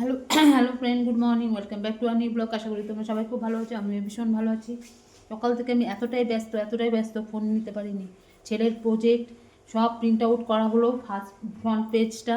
Hello hello friend good morning welcome back to Ani blog আশা করি তোমরা সবাই খুব ভালো আছো আমি ভীষণ ভালো আছি। সকাল থেকে আমি এতটাই ব্যস্ত এতটাই ব্যস্ত ফোন নিতে পারিনি। ছেলের প্রজেক্ট সব প্রিন্ট আউট করা হলো ফার্স্ট ফ্রন্ট পেজটা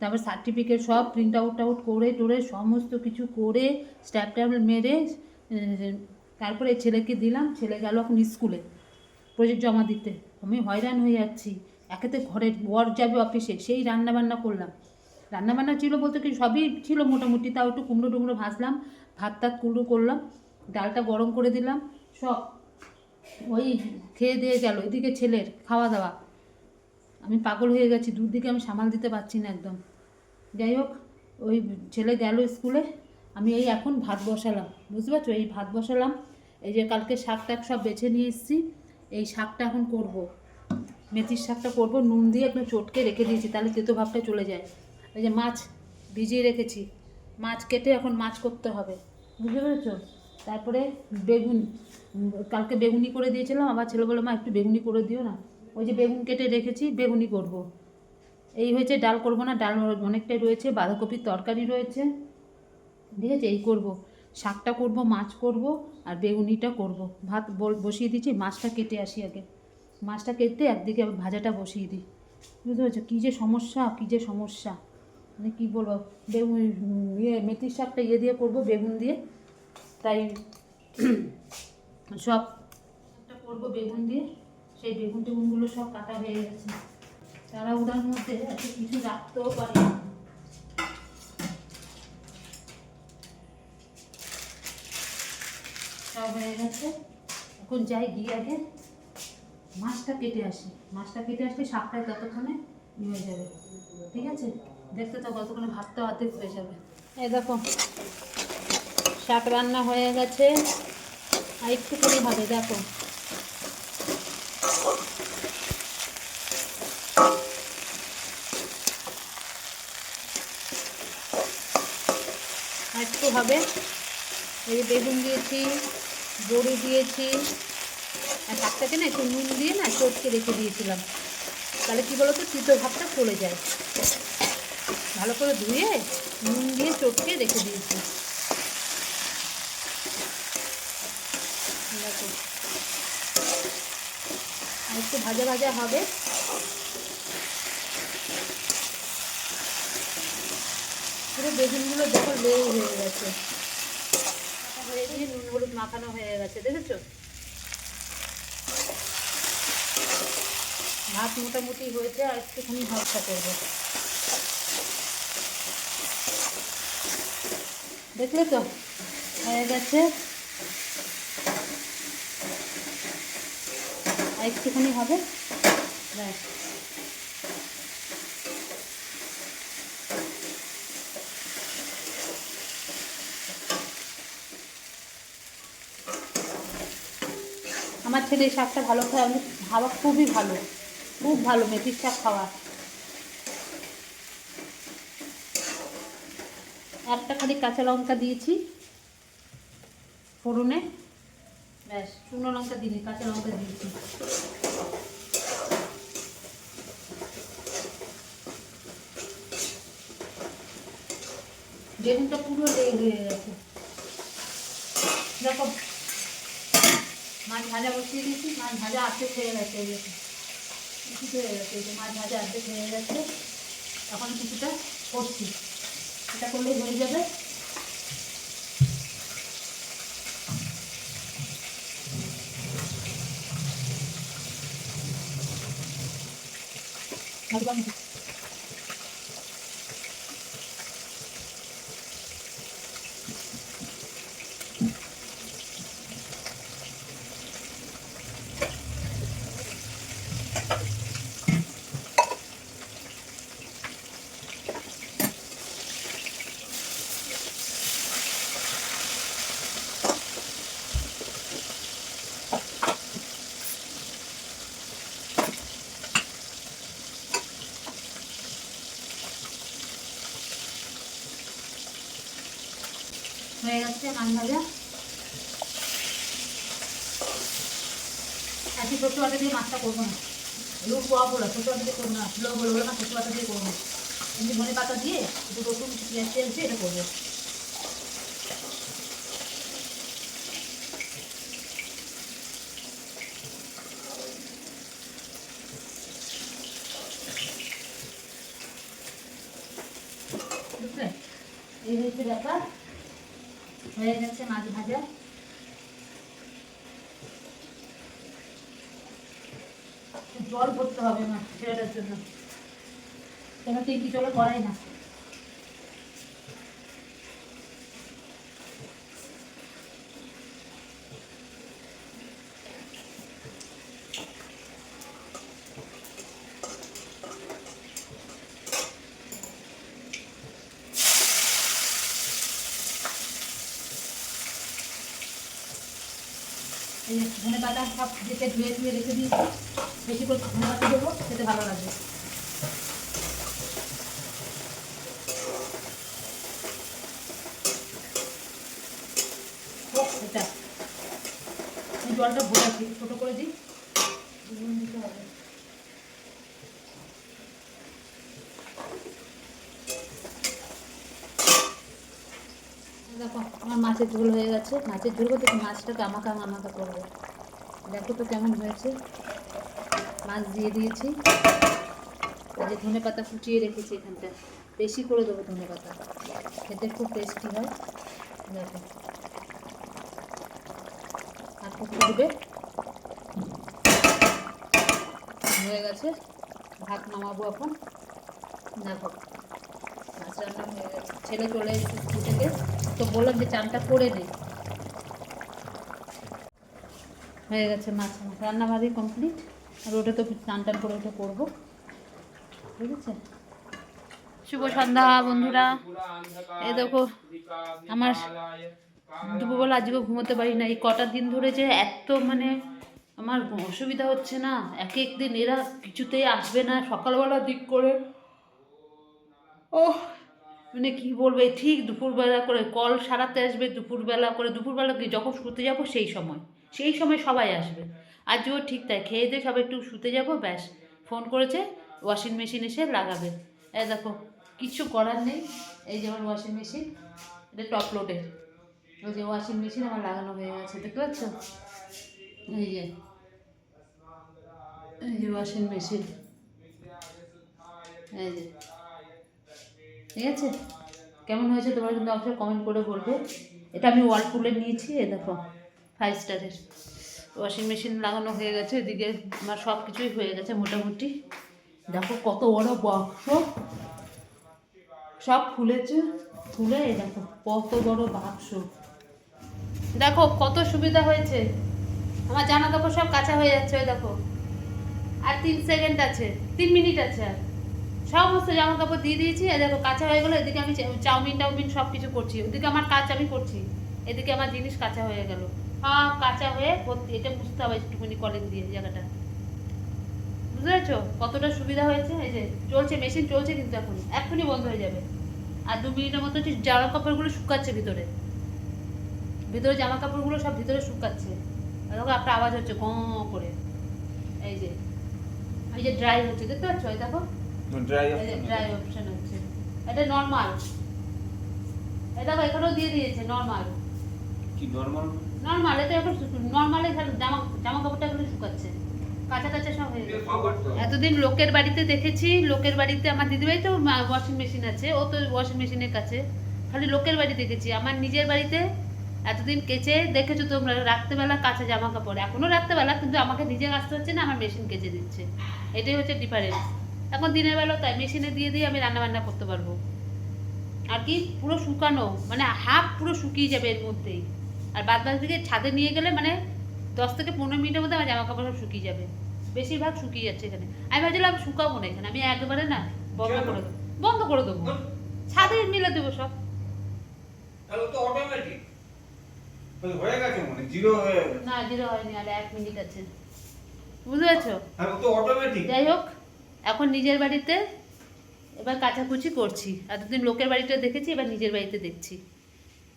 তারপর সার্টিফিকেট সব প্রিন্ট আউট আউট করে টোরে সমস্ত কিছু করে স্ট্যাপ ট্যাপ মেরে তারপরে ছেলেকে দিলাম, ছেলে গেল এখন স্কুলে প্রজেক্ট জমা দিতে। আমি হয়রান হয়ে যাচ্ছি। একেতে ঘরের বর যাবে অফিসে সেই রান্না বান্না করলাম। রান্না বান্না ছিল বলতে কি, সবই ছিল মোটামুটি। তাও একটু কুমড়ো টুমড়ো ভাজলাম, ভাত টাত কুমড়ো করলাম, ডালটা গরম করে দিলাম, সব ওই খেয়ে দিয়ে গেল, এদিকে ছেলের খাওয়া দাওয়া। আমি পাগল হয়ে গেছি দূর দিকে আমি সামাল দিতে পারছি না একদম। যাই হোক, ওই ছেলে গেল স্কুলে, আমি এই এখন ভাত বসালাম, বুঝতে পারছ? এই ভাত বসালাম, এই যে কালকে শাক টাক সব বেছে নিয়ে এসেছি, এই শাকটা এখন করব। মেথির শাকটা করব, নুন দিয়ে একটু চটকে রেখে দিয়েছি, তাহলে তেতো ভাবটা চলে যায়। এই যে মাছ ভিজিয়ে রেখেছি। মাছ কেটে এখন মাছ করতে হবে। বুঝতে পেরেছ? তারপরে বেগুন কালকে বেগুনি করে দিয়েছিলাম, আবার ছেলে বলে মা, একটু বেগুনি করে দিও না। ওই যে বেগুন কেটে রেখেছি, বেগুনি করব। এই হয়েছে, ডাল করব না, ডাল অনেকটাই রয়েছে, বাঁধাকপির তরকারি রয়েছে। ঠিক আছে, এই করব। শাকটা করব, মাছ করব, আর বেগুনিটা করব। ভাত বসিয়ে দিয়েছি, মাছটা কেটে আসি আগে। মাছটা কেটে একদিকে ভাজাটা বসিয়ে দিই। বুঝতে পারছ? কী যে সমস্যা, কী যে সমস্যা। মানে কী বলব, বেগুন ইয়ে মেথির শাকটা ইয়ে দিয়ে করব, বেগুন দিয়ে। তাই সব করব বেগুন দিয়ে। সেই বেগুন টেগুনগুলো সব কাটা হয়ে গেছে। তারা ওটার মধ্যে এত কিছু রাখতেও পারে। সব হয়ে গেছে। এখন যাই গিয়ে আগে মাছটা কেটে আসি। মাছটা কেটে আসলে শাকটা ততক্ষণে হয়ে যাবে। ঠিক আছে? দেখতে তো কতক্ষণে ভাতটা অর্ধেক হয়ে যাবে। এই দেখো, শাক রান্না হয়ে গেছে। আর একটুখানি হবে দেখো। একটু হবে এই বেগুন দিয়েছি, বড়ি দিয়েছি, আর শাকটাকে না একটু নুন দিয়ে না চটকে রেখে দিয়েছিলাম। তাহলে কী বলো তো তিতো ভাবটা চলে যায়। ভালো করে ধুয়ে, নুন দিয়ে চটকে রেখে দিয়েছি। একটু ভাজা ভাজা হবে। পুরো বেগুনগুলো দেখো লেই হয়ে গেছে। হয়ে গিয়ে নুন হলুদ মাখানো হয়ে গেছে, দেখেছ? ভাত মোটামুটি হয়েছে, আর একটুখানি ভরসা করব দেখলে তো? হয়ে গেছে। আর একটুখানি হবে? ব্যাস। আমার ছেলে এই শাকটা ভালো খায় অনেক খাওয়া খুবই ভালো। খুব ভালো মেথির শাক খাওয়া। একটা খালি কাঁচা লঙ্কা দিয়েছি ফোড়নে। ব্যাস, শুকনো লঙ্কা দিইনি, কাঁচা লঙ্কা দিয়েছি। বেগুনটা পুরো হয়ে গেছে। দেখো, মাছ ভাজা বসিয়ে দিয়েছি, মাছ ভাজা আর্ধেক হয়ে গেছে। এই হয়ে গেছে যে মাছ ভাজা আর্ধেক হয়ে গেছে। এখন কিছুটা করছি। এটা করলেই হয়ে যাবে। একদম হয়ে গেছে মাছ ভাজা। আজকে ছোট্ট আটা দিয়ে মাছটা করব না। লুক পোয়া বলো ছোটো আটা দিয়ে করব না। লো বলো বলো না ছোট্ট আটা দিয়ে করব এমনি ধনে পাতা দিয়ে একটু রসুন, পেঁয়াজ তেল এটা করব। এই হচ্ছে ব্যাপার। হয়ে গেছে মাছ ভাজা। জল করতে হবে না ছেলেটার জন্য। কেন তুই কি জলে করাই না। ধনে পাতা সব যেতে ধুয়ে ধুয়ে রেখে দিয়েছি। বেশি করে ধনে পাতা দেবো, খেতে ভালো লাগবে হোক এটা এই জলটা ভরেছি ছোটো করে দিই নুন দিতে হবে দেখো আমার মাছের ঝোল হয়ে গেছে। মাছের ঝোল করতে মাছটাকে আমাকে আমাকে করব। দেখো তো কেমন হয়েছে। মাছ দিয়ে দিয়েছি। যে ধনে পাতা ফুটিয়ে রেখেছি এখানটা। বেশি করে দেবো ধনে পাতা। খেতে খুব টেস্টি হয়। দেখো। আর দেবে? হয়ে গেছে। ভাত নামাবো এখন। দেখো। মাছ রান্না হয়ে গেছে। ছেলে চলে এসেছে থেকে। তো বললাম যে চানটা করে নে। হয়ে গেছে মাছ রান্না বাড়ি কমপ্লিট আর ওটা তো চান টান করে ওটা করব। ঠিক আছে? শুভ সন্ধ্যা বন্ধুরা। এ দেখো, আমার দুপুরবেলা আজকে ঘুমোতে পারি না। এই কটা দিন ধরে যে এত মানে আমার অসুবিধা হচ্ছে না। এক এক দিন এরা কিছুতেই আসবে না। সকালবেলা দিক করে। ও মানে কি বলব ঠিক দুপুরবেলা করে কল সারাতে আসবে, দুপুরবেলা করে, দুপুরবেলা কি যখন শুতে যাব সেই সময় সেই সময় সবাই আসবে। আজও ঠিক তাই, খেয়ে দিয়ে সবাই একটু শুতে যাব, ব্যাস, ফোন করেছে ওয়াশিং মেশিন এসে লাগাবে। এই দেখো কিচ্ছু করার নেই, এই যে আমার ওয়াশিং মেশিন এটা টপ লোডের ওই যে ওয়াশিং মেশিন আমার লাগানো হয়ে গেছে, দেখতে পাচ্ছ? এই যে এই যে ওয়াশিং মেশিন এই যে ঠিক আছে? কেমন হয়েছে তোমরা কিন্তু অবশ্যই কমেন্ট করে বলবে। এটা আমি ওয়ালপুলের নিয়েছি এ দেখো ফাইভ স্টারের ওয়াশিং মেশিন লাগানো হয়ে গেছে, এদিকে আমার সব কিছুই হয়ে গেছে মোটামুটি। দেখো কত বড় বাক্স সব খুলেছে, খুলে দেখো, কত বড় বাক্স দেখো কত সুবিধা হয়েছে। আমার জামা কাপড় সব কাঁচা হয়ে যাচ্ছে দেখো। আর তিন সেকেন্ড আছে, তিন মিনিট আছে আর। সমস্ত জামা কাপড় দিয়ে দিয়েছি দেখো কাঁচা হয়ে গেলো, এদিকে আমি চাউমিন টাউমিন সব কিছু করছি। ওদিকে আমার কাজ আমি করছি, এদিকে আমার জিনিস কাঁচা হয়ে গেল। সব কাঁচা হয়ে ভর্তি, এটা বুঝতে হবে একটুখানি কলেন দিয়ে জায়গাটা। বুঝতে পেরেছ? কতটা সুবিধা হয়েছে, এই যে চলছে, মেশিন চলছে কিন্তু এখন, এক্ষুনি বন্ধ হয়ে যাবে। আর দু মিনিটের মতো হচ্ছে জামা কাপড়গুলো শুকাচ্ছে ভিতরে। ভিতরে জামা কাপড়গুলো সব ভিতরে শুকাচ্ছে। দেখো, একটা আওয়াজ হচ্ছে গঁ করে। এই যে এই যে ড্রাই হচ্ছে, দেখতে পাচ্ছ? দেখো ড্রাই ড্রাই অপশন হচ্ছে এটা নর্মাল এটা এখানেও দিয়ে দিয়েছে নর্মাল কি নরমাল নর্মাল এটা এখন নর্মালে জামা জামা কাপড়টা এগুলো শুকাচ্ছে। কাঁচা কাঁচা সব হয়ে গেছে। এতদিন লোকের বাড়িতে দেখেছি লোকের বাড়িতে আমার দিদিভাই তো ওয়াশিং মেশিন আছে ও তো ওয়াশিং মেশিনের কাছে। খালি লোকের বাড়ি দেখেছি আমার নিজের বাড়িতে এতদিন কেচে দেখেছ তোমরা রাত্রেবেলা কাঁচা জামা কাপড় এখনও রাত্রেবেলা কিন্তু আমাকে নিজে কাচতে হচ্ছে না আমার মেশিন কেচে দিচ্ছে। এটাই হচ্ছে ডিফারেন্স এখন দিনের বেলা তাই মেশিনে দিয়ে দিয়ে আমি রান্না বান্না করতে পারব। আর কি পুরো শুকানো মানে হাফ পুরো শুকিয়ে যাবে এর মধ্যেই। আর বাদ বাদ দিকে ছাদে নিয়ে গেলে মানে দশ থেকে পনেরো মিনিটের মধ্যে আমার জামা কাপড় সব শুকিয়ে যাবে। বেশিরভাগ শুকিয়ে যাচ্ছে এখানে। আমি ভাবছিলাম শুকাবো না এখানে আমি একবারে না বন্ধ করে দেবো। বন্ধ করে দেবো। ছাদে মিলে দেবো সব। হয়ে গেছে মনে জিরো হয়ে না জিরো হয়নি আর এক মিনিট আছে। বুঝতে পারছ? যাই হোক। এখন নিজের বাড়িতে এবার কাচাকুচি করছি। এতদিন লোকের বাড়িতে দেখেছি, এবার নিজের বাড়িতে দেখছি।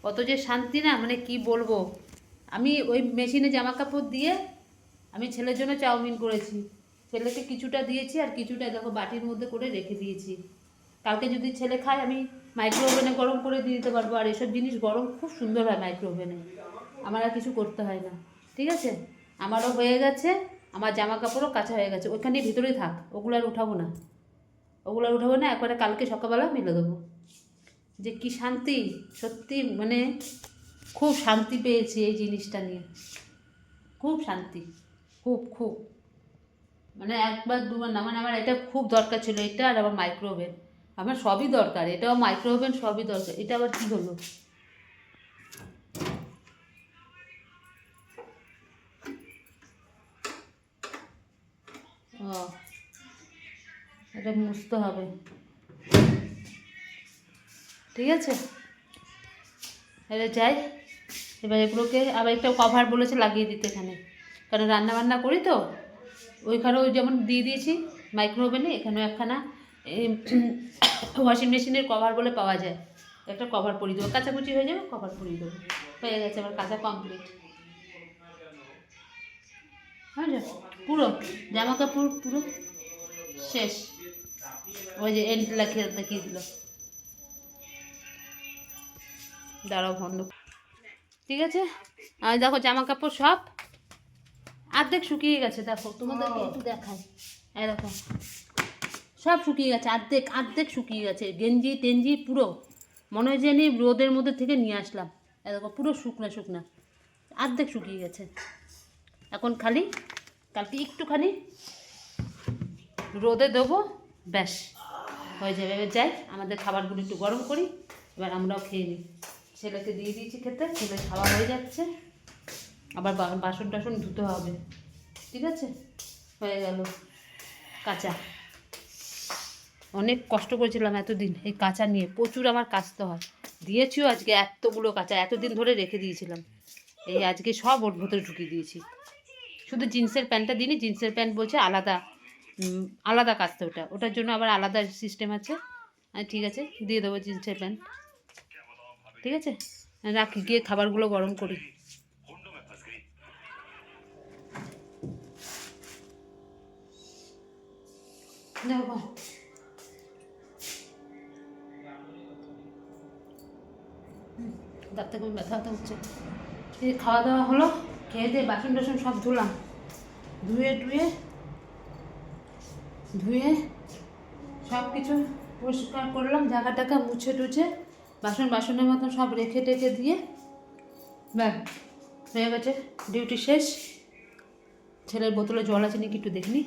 কত যে শান্তি না মানে কি বলব? আমি ওই মেশিনে জামা কাপড় দিয়ে আমি ছেলের জন্য চাউমিন করেছি। ছেলেকে কিছুটা দিয়েছি আর কিছুটা দেখো বাটির মধ্যে করে রেখে দিয়েছি। কালকে যদি ছেলে খায়, আমি মাইক্রো ওভেনে গরম করে দিয়ে দিতে পারব। আর এসব জিনিস গরম খুব সুন্দর হয় মাইক্রো ওভেনে আমার আর কিছু করতে হয় না। ঠিক আছে? আমারও হয়ে গেছে। আমার জামা কাপড়ও কাঁচা হয়ে গেছে ওইখানে ভিতরেই থাক, ওগুলো আর উঠাবো না। ওগুলো আর উঠাবো না, একবারে কালকে সকালবেলা মেলে দেবো। যে কি শান্তি, সত্যি মানে খুব শান্তি পেয়েছি এই জিনিসটা নিয়ে। খুব শান্তি, খুব খুব। মানে একবার দুবার না মানে আমার এটা খুব দরকার ছিল, এটা আর আমার মাইক্রোওভেন আমার সবই দরকার, এটাও মাইক্রোওভেন সবই দরকার, এটা আবার কী হলো? ও, এটা মুছতে হবে। ঠিক আছে? এবার যাই। এবার এগুলোকে আবার একটা কভার বলেছে লাগিয়ে দিতে এখানে। কারণ রান্না বান্না করি তো, ওইখানেও যেমন দিয়ে দিয়েছি মাইক্রো ওভেনে এখানেও একখানা ওয়াশিং মেশিনের কভার বলে পাওয়া যায়। একটা কভার পরিয়ে দেবো। কাঁচাকুচি হয়ে যাবে কভার পরিয়ে দেবো। হয়ে গেছে আমার কাঁচা কমপ্লিট পুরো, জামা কাপড় পুরো শেষ। ওই যে এন্ড লাগিয়ে দেখিয়ে দিল। দাঁড়াও বন্ধ। ঠিক আছে? আর দেখো জামা কাপড় সব অর্ধেক শুকিয়ে গেছে, দেখো। তোমাদেরকে একটু দেখাই। এই সব শুকিয়ে গেছে অর্ধেক অর্ধেক শুকিয়ে গেছে। গেঞ্জি, টেঞ্জি পুরো। মনে হয় যে রোদের মধ্যে থেকে নিয়ে আসলাম। দেখো, পুরো শুকনা শুকনা। অর্ধেক শুকিয়ে গেছে। এখন খালি, কালকে একটুখানি রোদে দেবো, ব্যাস, হয়ে যাবে। এবার যাই, আমাদের খাবারগুলো একটু গরম করি, এবার আমরাও খেয়ে নিই। ছেলেকে দিয়ে দিয়েছি খেতে ছেলে খাওয়া হয়ে যাচ্ছে। আবার বাসন টাসন ধুতে হবে, ঠিক আছে? হয়ে গেল কাঁচা। অনেক কষ্ট করেছিলাম এতদিন, এই কাঁচা নিয়ে, প্রচুর আমার কাচতে হয়। দিয়েছিও আজকে এতগুলো কাঁচা, এতদিন ধরে রেখে দিয়েছিলাম। এই আজকে সব ওর ভেতরে ঢুকিয়ে দিয়েছি। শুধু জিন্সের প্যান্টটা দিইনি, জিন্সের প্যান্ট বলছে আলাদা আলাদা কাচতে ওটা। ওটার জন্য আবার আলাদা সিস্টেম আছে। ঠিক আছে, দিয়ে দেবো জিন্সের প্যান্ট। ঠিক আছে? রাখি, গিয়ে খাবারগুলো গরম করি। দেখো দাঁত থেকে ব্যথা হচ্ছে। খাওয়া দাওয়া হলো। খেয়ে দিয়ে বাসন টাসন সব ধুলাম ধুয়ে টুয়ে ধুয়ে সব কিছু পরিষ্কার করলাম জায়গা টাকা মুছে টুছে বাসন বাসনের মতন সব রেখে টেখে দিয়ে ব্যাস হয়ে গেছে ডিউটি শেষ। ছেলের বোতলে জল আছে নাকি একটু দেখনি।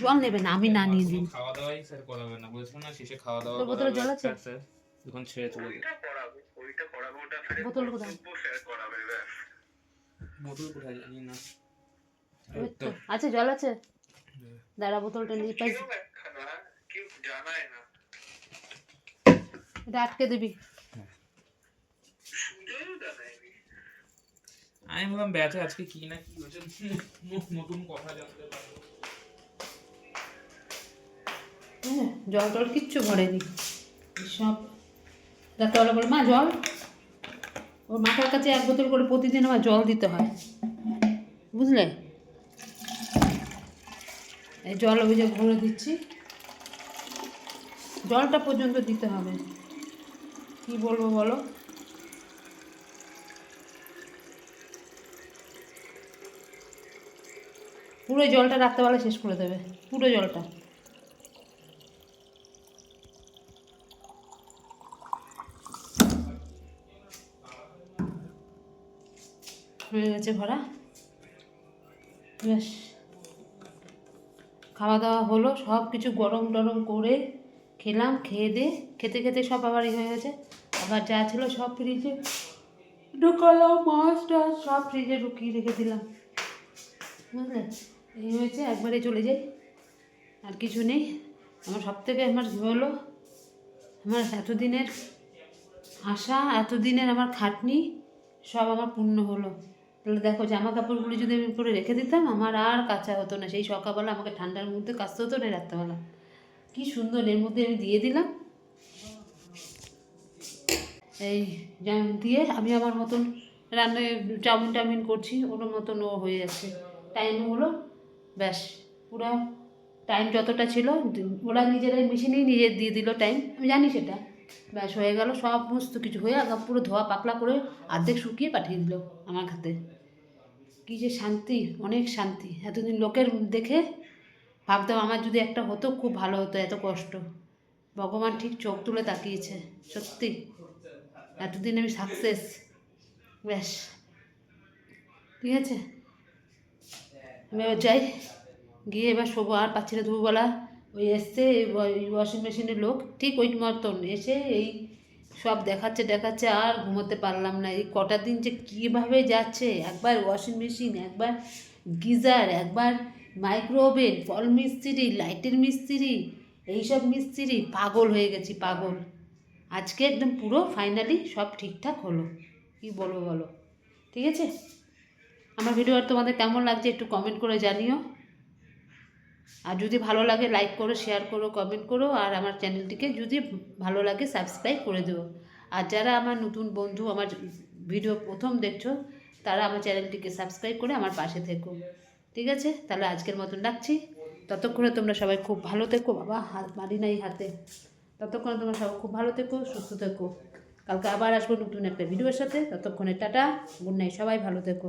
জল নেবে না আমি না নিয়ে দিন খাওয়া দাওয়াই স্যার করাবে না বলছো না? শেষে খাওয়া দাওয়া বোতলে জল আছে? স্যার, স্যার এখন ছেড়ে চলে যাবে। বোতল কোথায়? বোতল কোথায় জানি না। আছে জল আছে। দাঁড়া বোতলটা নিয়ে পাই এটা আটকে দিবি। আমি ভাবলাম আজকে কি না কি হয়েছে নতুন কথা জানতে পারব। হ্যাঁ জল টল কিচ্ছু ভরেনি। সব। রাত্রেবেলা বলে মা জল? ওর মাথার কাছে এক বোতল করে প্রতিদিন আমার জল দিতে হয়। বুঝলে? এই জল অভিযোগ ভরে দিচ্ছি। জলটা পর্যন্ত দিতে হবে। কি বলব বলো? পুরো জলটা রাত্রেবেলা শেষ করে দেবে। পুরো জলটা। হয়ে গেছে ভরা। বেশ। খাওয়া দাওয়া হলো সব কিছু গরম টরম করে খেলাম, খেয়ে দিয়ে খেতে খেতে সব আবার ই হয়ে গেছে। আবার যা ছিল সব ফ্রিজে ঢুকালাম মাছ টাছ সব ফ্রিজে ঢুকিয়ে রেখে দিলাম। বুঝলে? এই হয়েছে, একবারে চলে যাই। আর কিছু নেই। আমার সব থেকে আমার হলো আমার এতদিনের আশা, এতদিনের আমার খাটনি, সব আমার পূর্ণ হলো। তাহলে দেখো জামা কাপড়গুলো যদি আমি করে রেখে দিতাম, আমার আর কাঁচা হতো না। সেই সকালবেলা আমাকে ঠান্ডার মধ্যে কাচতে হতো না রাত্রেবেলা। কি সুন্দর, এর মধ্যে আমি দিয়ে দিলাম। এই দিয়ে আমি আমার মতন রান্নায় চাউমিন টাউমিন করছি, ওর মতন ও হয়ে যাচ্ছে। টাইম হলো, ব্যাস। পুরো টাইম যতটা ছিল, ওরা নিজেরাই মেশিনেই নিজের দিয়ে দিল টাইম আমি জানি সেটা। ব্যাস, হয়ে গেল। সমস্ত কিছু হয়ে পুরো ধোয়া পাকলা করে অর্ধেক শুকিয়ে পাঠিয়ে দিল আমার হাতে। কী যে শান্তি, অনেক শান্তি। এতদিন লোকের দেখে ভাবতাম আমার যদি একটা হতো, খুব ভালো হতো, এত কষ্ট। ভগবান ঠিক চোখ তুলে তাকিয়েছে, সত্যি। এতদিন আমি সাকসেস ব্যাস। ঠিক আছে? আমি এবার যাই। গিয়ে এবার শোবো, আর পাচ্ছি না দুপুরবেলা। ওই এসছে, ওই ওয়াশিং মেশিনের লোক। ঠিক ওই মতন, এসে এই সব দেখাচ্ছে দেখাচ্ছে, আর ঘুমোতে পারলাম না। এই কটা দিন যে কীভাবে যাচ্ছে? একবার ওয়াশিং মেশিন একবার গিজার, একবার মাইক্রোওভেন ফল মিস্ত্রি, লাইটের মিস্ত্রি, এইসব মিস্ত্রি, পাগল হয়ে গেছি, পাগল। আজকে একদম পুরো ফাইনালি সব ঠিকঠাক হলো। কি বলব বলো? ঠিক আছে? আমার ভিডিও তোমাদের কেমন লাগছে একটু কমেন্ট করে জানিও। আর যদি ভালো লাগে লাইক করো শেয়ার করো কমেন্ট করো, আর আমার চ্যানেলটিকে যদি ভালো লাগে সাবস্ক্রাইব করে দেবো আর যারা আমার নতুন বন্ধু, আমার ভিডিও প্রথম দেখছ, তারা আমার চ্যানেলটিকে সাবস্ক্রাইব করে আমার পাশে থেকো। ঠিক আছে? তাহলে আজকের মতন রাখছি। ততক্ষণে তোমরা সবাই খুব ভালো থেকো, বাবা, হাত, মারি নাই হাতে। ততক্ষণে তোমরা সবাই খুব ভালো থেকো, সুস্থ থেকো। কালকে আবার আসব নতুন একটা ভিডিওর সাথে। ততক্ষণে টাটা গুড নাইট সবাই ভালো থেকো।